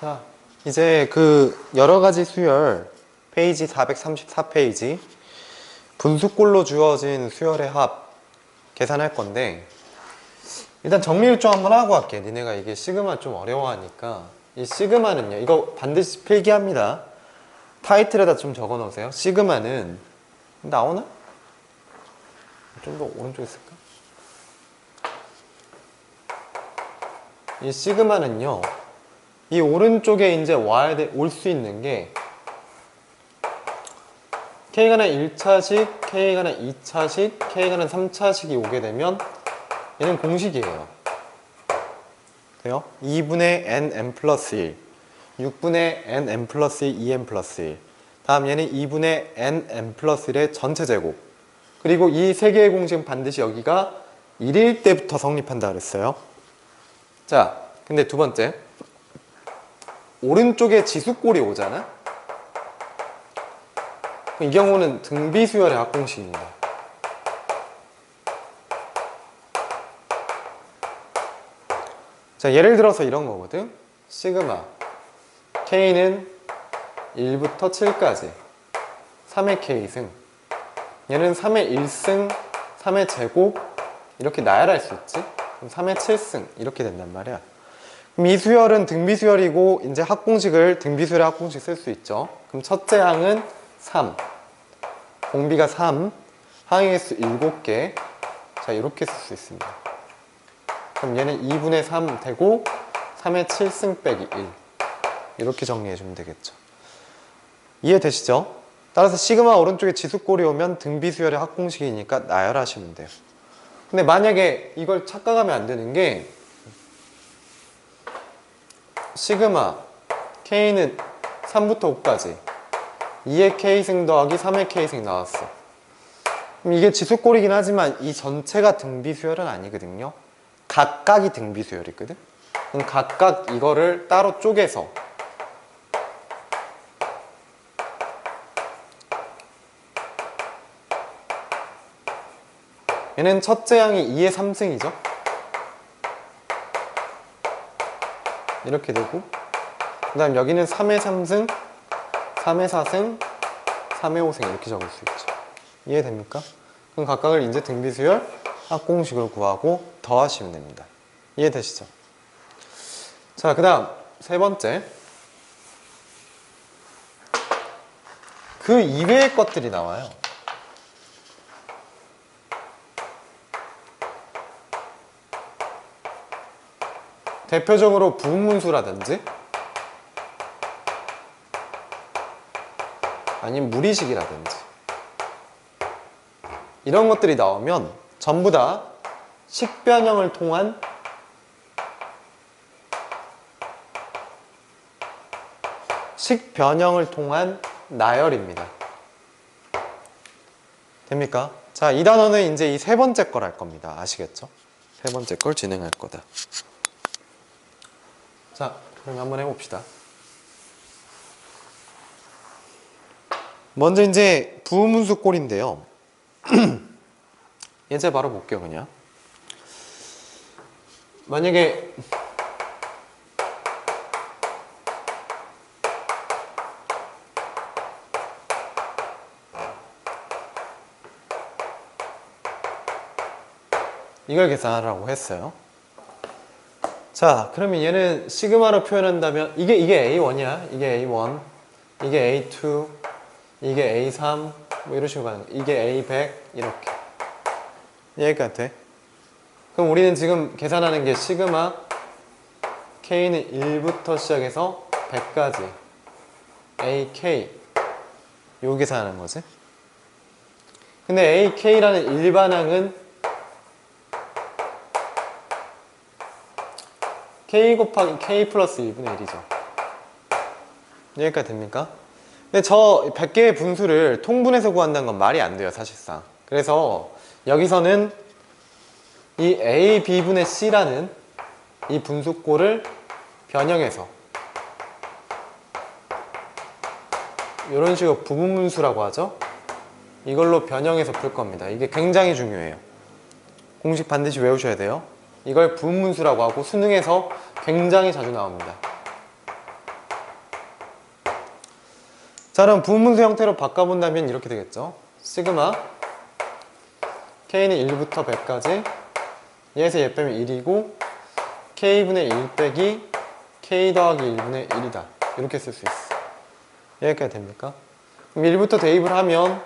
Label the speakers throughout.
Speaker 1: 자, 이제 그 여러 가지 수열 페이지 434페이지 분수꼴로 주어진 수열의 합 계산할 건데 일단 정리를 좀 한번 하고 할게. 니네가 이게 시그마 좀 어려워하니까 이 시그마는요. 이거 반드시 필기합니다. 타이틀에다 좀 적어 놓으세요. 시그마는 나오나? 좀 더 오른쪽에 있을까? 이 시그마는요. 이 오른쪽에 이제 와야 돼, 올수 있는 게 K가는 1차식, K가는 2차식, K가는 3차식이 오게 되면 얘는 공식이에요. 돼요? 2분의 n m 플러스 1, 6분의 n m 플러스 1, 2n 플러스 1. 다음 얘는 2분의 n m 플러스 1의 전체 제곱. 그리고 이 세 개의 공식은 반드시 여기가 1일 때부터 성립한다 그랬어요. 자, 근데 두 번째. 오른쪽에 지수꼴이 오잖아? 이 경우는 등비수열의 합공식입니다. 자, 예를 들어서 이런 거거든. 시그마. K는 1부터 7까지. 3의 K승. 얘는 3의 1승, 3의 제곱. 이렇게 나열할 수 있지. 그럼 3의 7승. 이렇게 된단 말이야. 그럼 이 수열은 등비수열이고, 이제 합공식을 등비수열의 합공식 쓸 수 있죠. 그럼 첫째 항은 3. 공비가 3. 항의 개수 7개. 자, 이렇게 쓸 수 있습니다. 그럼 얘는 2분의 3 되고 3의 7승 빼기 1 이렇게 정리해 주면 되겠죠 이해되시죠? 따라서 시그마 오른쪽에 지수꼴이 오면 등비수열의 합공식이니까 나열하시면 돼요 근데 만약에 이걸 착각하면 안 되는 게 시그마 K는 3부터 5까지 2의 K승 더하기 3의 K승 나왔어 그럼 이게 지수꼴이긴 하지만 이 전체가 등비수열은 아니거든요 각각이 등비수열이거든. 그럼 각각 이거를 따로 쪼개서 얘는 첫째 항이 2의 3승이죠. 이렇게 되고 그 다음 여기는 3의 3승, 3의 4승, 3의 5승 이렇게 적을 수 있죠. 이해됩니까? 그럼 각각을 이제 등비수열 합공식으로 구하고 더하시면 됩니다. 이해되시죠? 자, 그 다음 세 번째. 그 이외의 것들이 나와요. 대표적으로 부분문수라든지 아니면 무리식이라든지 이런 것들이 나오면 전부 다 식변형을 통한 식변형을 통한 나열입니다. 됩니까? 자, 이 단어는 이제 이 세 번째 걸 할 겁니다. 아시겠죠? 세 번째 걸 진행할 거다. 자, 그럼 한번 해봅시다. 먼저 이제 부문수 꼴인데요. 예제 바로 볼게요, 그냥. 만약에 이걸 계산하라고 했어요. 자, 그러면 얘는 시그마로 표현한다면 이게 이게 A1이야. 이게 A1, 이게 A2, 이게 A3, 뭐 이런 식으로 가는 거. 이게 A100 이렇게. 여기까지 돼. 그럼 우리는 지금 계산하는 게 시그마 K는 1부터 시작해서 100까지 AK 요 계산하는 거지. 근데 AK라는 일반항은 K 곱하기 K 플러스 1분의 1이죠. 여기까지 됩니까? 근데 저 100개의 분수를 통분해서 구한다는 건 말이 안 돼요, 사실상. 그래서 여기서는 이 A, B분의 C라는 이 분수꼴을 변형해서 이런 식으로 부분분수라고 하죠. 이걸로 변형해서 풀 겁니다. 이게 굉장히 중요해요. 공식 반드시 외우셔야 돼요. 이걸 부분분수라고 하고 수능에서 굉장히 자주 나옵니다. 자 그럼 부분분수 형태로 바꿔본다면 이렇게 되겠죠? 시그마 k는 1부터 100까지 얘에서 얘 예 빼면 1이고 k분의 1 빼기 k 더하기 1분의 1이다. 이렇게 쓸 수 있어. 여기까지 됩니까? 그럼 1부터 대입을 하면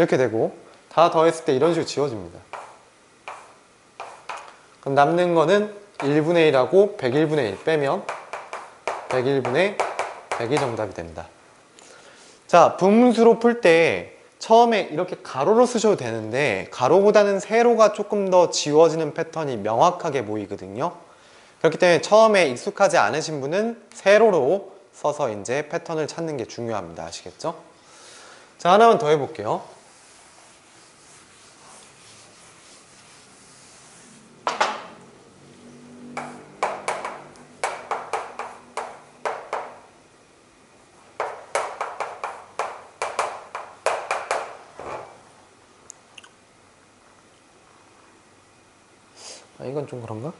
Speaker 1: 이렇게 되고 다 더했을 때 이런 식으로 지워집니다. 그럼 남는 거는 1분의 1하고 101분의 1 빼면 101분의 100이 정답이 됩니다. 자, 분문수로 풀 때 처음에 이렇게 가로로 쓰셔도 되는데 가로보다는 세로가 조금 더 지워지는 패턴이 명확하게 보이거든요. 그렇기 때문에 처음에 익숙하지 않으신 분은 세로로 써서 이제 패턴을 찾는 게 중요합니다. 아시겠죠? 자, 하나만 더 해볼게요. 아, 이건 좀 그런가?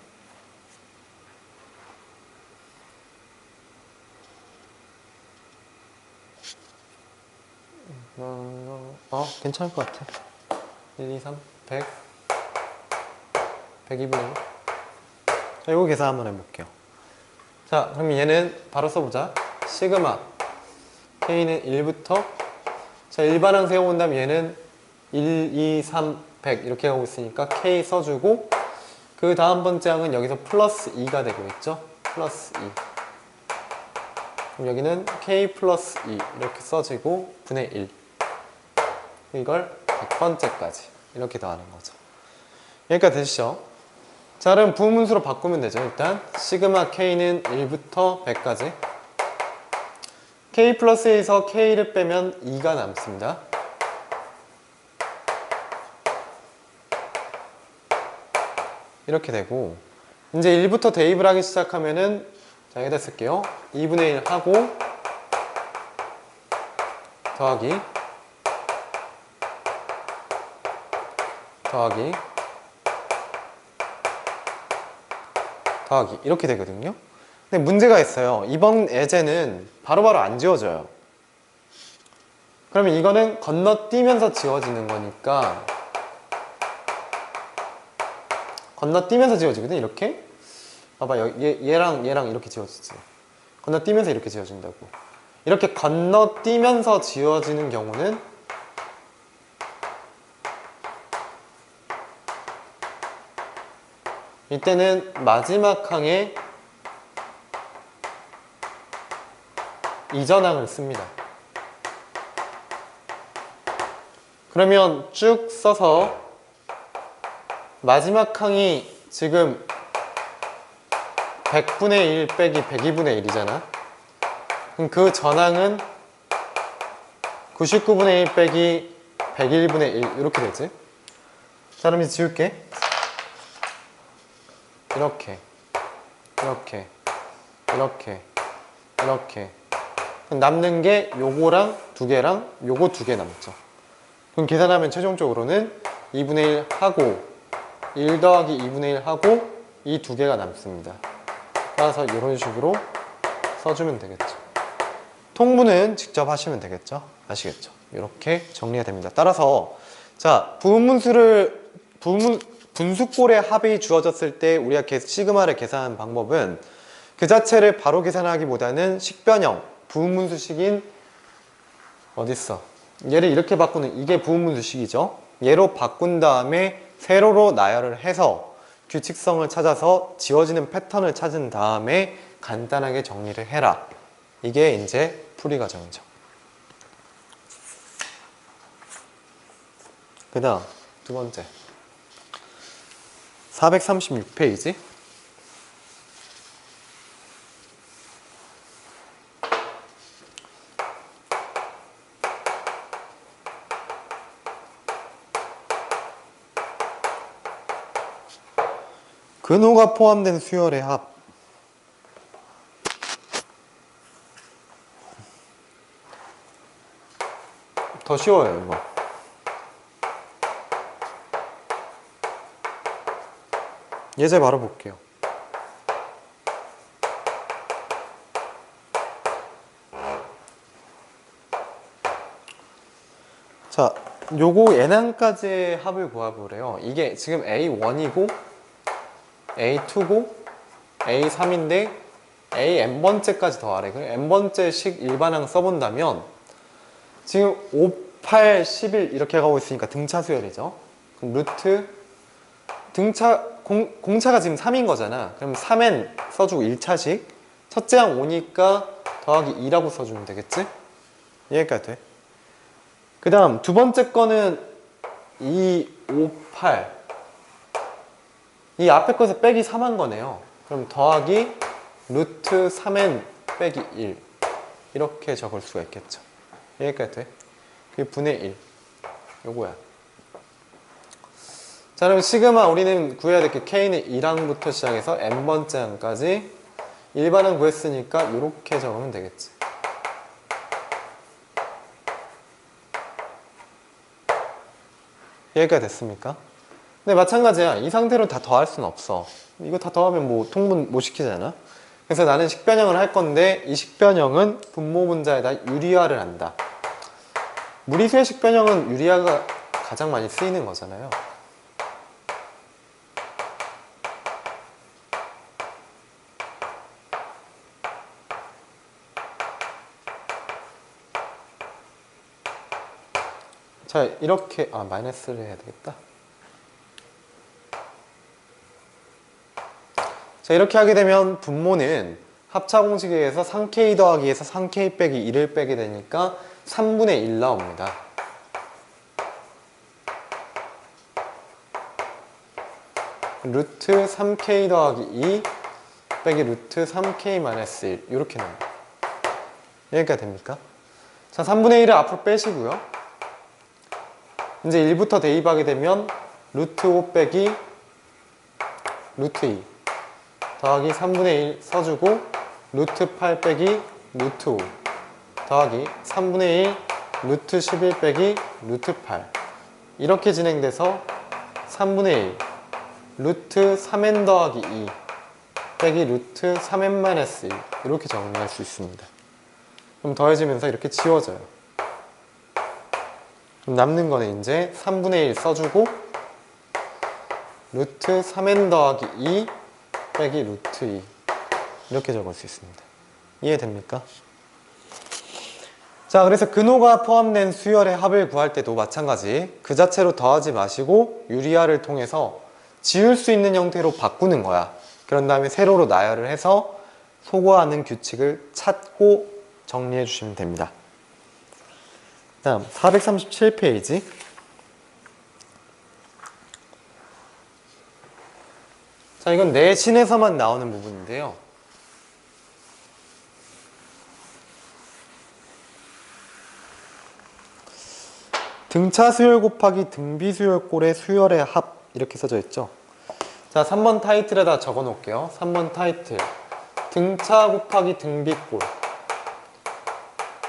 Speaker 1: 어, 어, 괜찮을 것 같아. 1, 2, 3, 100. 102분의 1. 자, 이거 계산 한번 해볼게요. 자, 그럼 얘는 바로 써보자. 시그마. K는 1부터. 자, 일반항 세워본다면 얘는 1, 2, 3, 100 이렇게 하고 있으니까 K 써주고 그 다음 번째 항은 여기서 플러스 2가 되고 있죠. 플러스 2. 그럼 여기는 K 플러스 2 이렇게 써지고 분의 1. 이걸 100번째까지 이렇게 더하는 거죠. 여기까지 되시죠? 자, 그럼 부분수로 바꾸면 되죠. 일단 시그마 K는 1부터 100까지 K 플러스에서 K를 빼면 2가 남습니다. 이렇게 되고 이제 1부터 대입을 하기 시작하면은 자 여기다 쓸게요. 2분의 1 하고 더하기 더하기 더하기. 이렇게 되거든요. 근데 문제가 있어요. 이번 예제는 바로바로 안 지워져요. 그러면 이거는 건너뛰면서 지워지는 거니까 건너뛰면서 지워지거든 이렇게? 봐봐 여- 얘, 얘랑 얘랑 이렇게 지워지지. 건너뛰면서 이렇게 지워진다고. 이렇게 건너뛰면서 지워지는 경우는 이때는 마지막 항에 이전항을 씁니다. 그러면 쭉 써서 마지막 항이 지금 100분의 1 빼기 102분의 1이잖아. 그럼 그 전항은 99분의 1 빼기 101분의 1 이렇게 되지. 자 그럼 이제 지울게. 이렇게 이렇게 이렇게 이렇게 남는 게 요거랑 두 개랑 요거 두 개 남죠. 그럼 계산하면 최종적으로는 2분의 1 하고 1 더하기 2분의 1 하고 이 두 개가 남습니다. 따라서 이런 식으로 써주면 되겠죠. 통분은 직접 하시면 되겠죠. 아시겠죠? 이렇게 정리가 됩니다. 따라서 자 부분수를 부분 분수꼴의 합이 주어졌을 때 우리가 계- 시그마를 계산하는 방법은 그 자체를 바로 계산하기보다는 식변형 부분수식인 어딨어? 얘를 이렇게 바꾸는 이게 부분분수식이죠. 얘로 바꾼 다음에 세로로 나열을 해서 규칙성을 찾아서 지워지는 패턴을 찾은 다음에 간단하게 정리를 해라. 이게 이제 풀이 과정이죠. 그 다음 두 번째 436페이지 근호가 포함된 수열의 합 더 쉬워요, 이거. 예제 바로 볼게요. 자, 요거 예난까지의 합을 구해보래요. 이게 지금 A1이고, A2고, A3인데, A n번째까지 더하래. 그럼 n번째씩 일반항 써본다면, 지금 5, 8, 11 이렇게 가고 있으니까 등차 수열이죠. 그럼 루트, 등차, 공, 공차가 지금 3인 거잖아. 그럼 3n 써주고 1차씩. 첫째 항 5니까 더하기 2라고 써주면 되겠지? 이해가 돼? 그 다음 두 번째 거는 2, 5, 8. 이 앞에 것에 빼기 3한 거네요. 그럼 더하기 루트 3n 빼기 1. 이렇게 적을 수가 있겠죠. 여기까지 돼? 그게 분의 1. 요거야. 자, 그럼 시그마 우리는 구해야 될 게 k는 1항부터 시작해서 n번째 항까지 일반항 구했으니까 이렇게 적으면 되겠지. 여기까지 됐습니까? 근데 마찬가지야. 이 상태로 다 더할 수는 없어. 이거 다 더하면 뭐 통분 못 시키잖아. 그래서 나는 식변형을 할 건데 이 식변형은 분모 분자에다 유리화를 한다. 무리수의 식변형은 유리화가 가장 많이 쓰이는 거잖아요. 자 이렇게 아 마이너스를 해야 되겠다 자 이렇게 하게 되면 분모는 합차 공식에 의해서 3k 더하기에서 3k 빼기 1을 빼게 되니까 3분의 1 나옵니다. 루트 3k 더하기 2 빼기 루트 3k 마이너스 1 이렇게 나옵니다. 여기까지 됩니까? 자 3분의 1을 앞으로 빼시고요. 이제 1부터 대입하게 되면 루트 5 빼기 루트 2 더하기 3분의 1 써주고 루트 8 빼기 루트 5 더하기 3분의 1 루트 11 빼기 루트 8 이렇게 진행돼서 3분의 1 루트 3n 더하기 2 빼기 루트 3n-1 이렇게 정리할 수 있습니다. 그럼 더해지면서 이렇게 지워져요. 그럼 남는 거는 이제 3분의 1 써주고 루트 3n 더하기 2 빼기 루트 2 이렇게 적을 수 있습니다. 이해됩니까? 자 그래서 근호가 포함된 수열의 합을 구할 때도 마찬가지 그 자체로 더하지 마시고 유리화를 통해서 지울 수 있는 형태로 바꾸는 거야. 그런 다음에 세로로 나열을 해서 소거하는 규칙을 찾고 정리해 주시면 됩니다. 다음 437페이지 자 이건 내신에서만 나오는 부분인데요. 등차 수열 곱하기 등비 수열꼴의 수열의 합 이렇게 써져 있죠? 자 3번 타이틀에다 적어 놓을게요. 3번 타이틀. 등차 곱하기 등비꼴.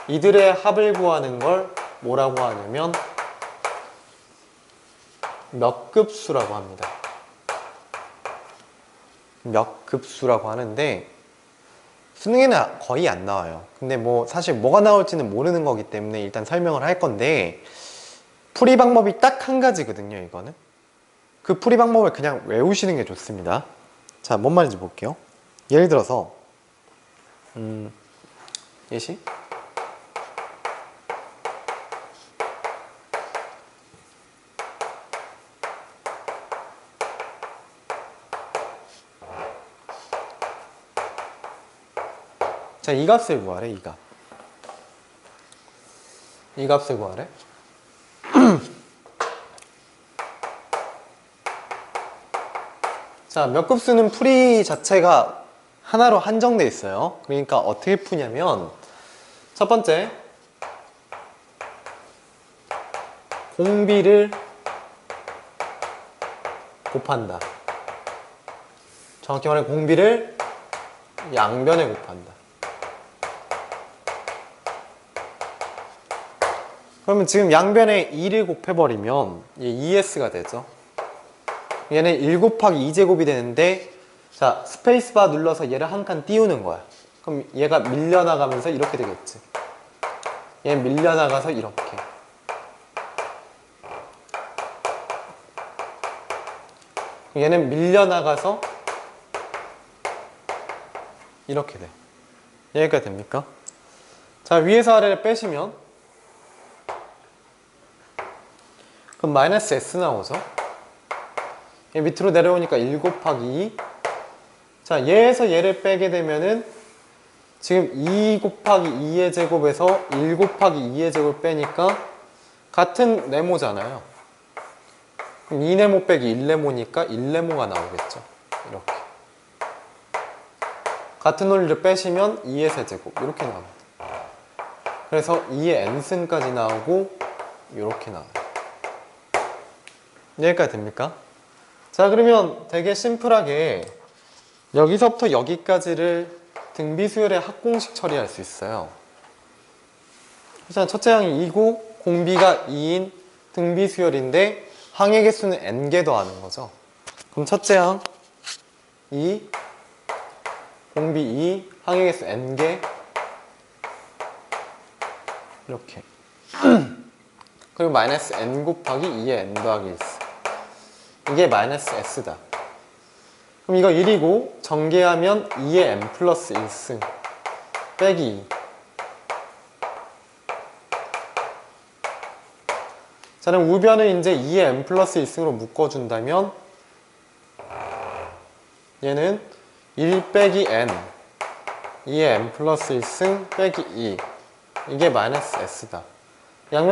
Speaker 1: 이들의 합을 구하는 걸 뭐라고 하냐면 몇 급수라고 합니다. 몇 급수라고 하는데 수능에는 거의 안 나와요. 근데 뭐 사실 뭐가 나올지는 모르는 거기 때문에 일단 설명을 할 건데 풀이 방법이 딱 한 가지거든요, 이거는. 그 풀이 방법을 그냥 외우시는 게 좋습니다. 자, 뭔 말인지 볼게요. 예를 들어서 음, 예시 자, 이 값을 구하래, 이 값. 이 값을 구하래. 자, 몇 급수는 풀이 자체가 하나로 한정돼 있어요. 그러니까 어떻게 푸냐면 첫 번째 공비를 곱한다. 정확히 말해 공비를 양변에 곱한다. 그러면 지금 양변에 2를 곱해버리면 얘 2s가 되죠. 얘는 1 곱하기 2제곱이 되는데 자 스페이스바 눌러서 얘를 한 칸 띄우는 거야. 그럼 얘가 밀려나가면서 이렇게 되겠지. 얘 밀려나가서 이렇게. 얘는 밀려나가서 이렇게 돼. 여기가 됩니까? 자 위에서 아래를 빼시면 그럼 마이너스 s 나오죠? 얘 밑으로 내려오니까 1 곱하기 2. 자, 얘에서 얘를 빼게 되면은 지금 2 곱하기 2의 제곱에서 1 곱하기 2의 제곱을 빼니까 같은 네모잖아요. 그럼 2네모 빼기 1네모니까 1네모가 나오겠죠. 이렇게. 같은 논리를 빼시면 2의 세제곱 이렇게 나옵니다. 그래서 2의 n승까지 나오고 이렇게 나와요. 여기까지 됩니까? 자 그러면 되게 심플하게 여기서부터 여기까지를 등비수열의 합공식 처리할 수 있어요. 일단 첫째 항이 2고 공비가 2인 등비수열인데 항의 개수는 n개 더하는 거죠. 그럼 첫째 항 2, 공비 2, 항의 개수 n개 이렇게 그리고 마이너스 n 곱하기 2의 n 더하기 1 이게 마이너스 s다. 그럼 이거 1이고 전개하면 2의 n 플러스 1승 빼기 2. 자 그럼 우변을 이제 2의 n 플러스 1승으로 묶어준다면 얘는 1 빼기 n 2의 n 플러스 1승 빼기 2 이게 마이너스 s다.